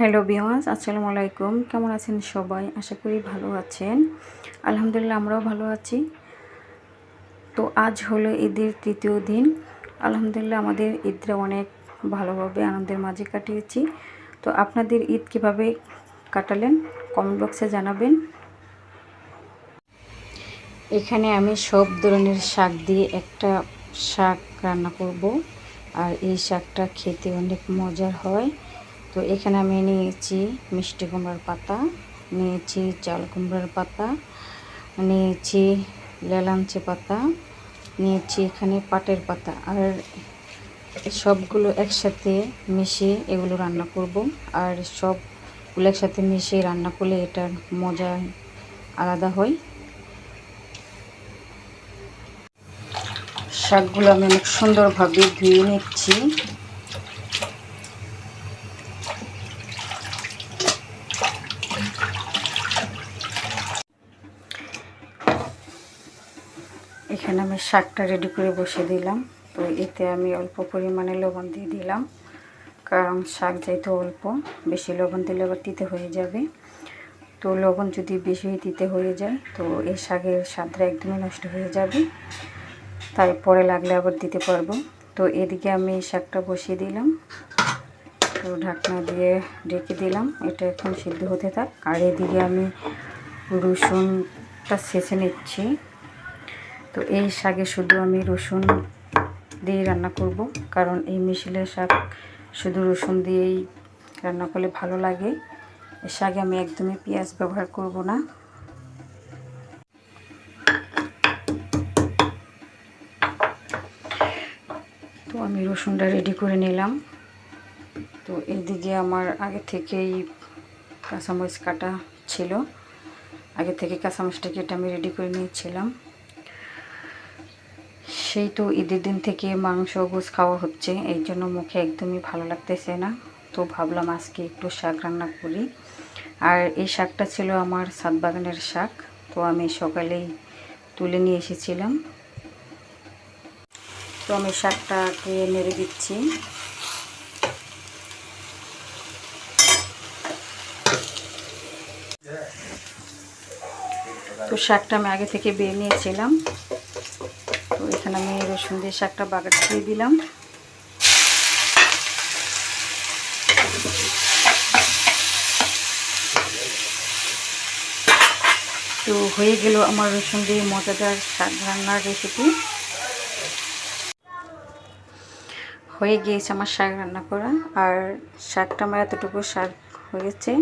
Hello বিওয়াস আসসালামু আলাইকুম। কেমন আছেন সবাই? আশা করি ভালো আছেন। আলহামদুলিল্লাহ আমরাও ভালো আছি। তো আজ হলো ঈদের তৃতীয় দিন। আলহামদুলিল্লাহ আমাদের ঈদটা অনেক ভালোভাবে আনন্দের মাঝে কাটিয়েছি। তো আপনাদের ঈদ কীভাবে কাটালেন? কমেন্ট বক্সে জানাবেন। এখানে আমি সব ধরনের শাক দিয়ে একটা শাক রান্না করব। আর এই শাকটা খেতে অনেক মজার হয়। তো এখানে আমি নিয়েছি মিষ্টি কুমড়ার পাতা, নিয়েছি চাল কুমড়ার পাতা, নিয়েছি লেলাঞ্চে পাতা, নিয়েছি এখানে পাটের পাতা। আর সবগুলো একসাথে মিশিয়ে এগুলো রান্না করব। আর সবগুলো একসাথে মিশিয়ে রান্না করলে এটার মজা আলাদা হয়। শাকগুলো আমি অনেক সুন্দরভাবে ধুয়ে নিচ্ছি। এখানে আমি শাকটা রেডি করে বসে দিলাম। তো এতে আমি অল্প পরিমাণে লবণ দিয়ে দিলাম। কারণ শাক যেহেতু অল্প, বেশি লবণ দিলে আবার তিতে হয়ে যাবে। তো লবণ যদি বেশি তিতে হয়ে যায়, তো এই শাকের স্বাদটা একদমই নষ্ট হয়ে যাবে। তাই পরে লাগলে আবার দিতে পারব। তো এদিকে আমি শাকটা বসিয়ে দিলাম। তো ঢাকনা দিয়ে ঢেকে দিলাম। এটা এখন সিদ্ধ হতে থাক। আর এদিকে আমি রসুনটা ছেঁচে নিচ্ছি। তো এই শাকে শুধু আমি রসুন দিয়ে রান্না করব, কারণ এই মিশিলের শাক শুধু রসুন দিয়েই রান্না করলে ভালো লাগে। এই শাকে আমি একদমই পেঁয়াজ ব্যবহার করব না। তো আমি রসুনটা রেডি করে নিলাম। তো এদিকে আমার আগে থেকেই কাঁচামরিচ কাটা ছিল। আগে থেকে কাঁচামরিচটা কেটে আমি রেডি করে নিয়েছিলাম। সেই তো ঈদের দিন থেকে মাংস গোস খাওয়া হচ্ছে, এই জন্য মুখে একদমই ভালো লাগতেছে না। তো ভাবলাম আজকে একটু শাক রান্না করি। আর এই শাকটা ছিল আমার সাত বাগানের শাক, তো আমি সকালেই তুলে নিয়ে এসেছিলাম। তো আমি শাকটাকে নেড়ে দিচ্ছি। তো শাকটা আমি আগে থেকে বেয়ে নিয়েছিলাম। তো এখানে আমি রসুন দিয়ে শাকটা বাগার দিয়ে দিলাম। তো হয়ে গেল আমার রসুন দিয়ে মজাদার শাক রান্নার রেসিপি হয়ে গিয়েছে আমার শাক রান্না করা, আর শাকটা আমার এতটুকু শাক হয়েছে।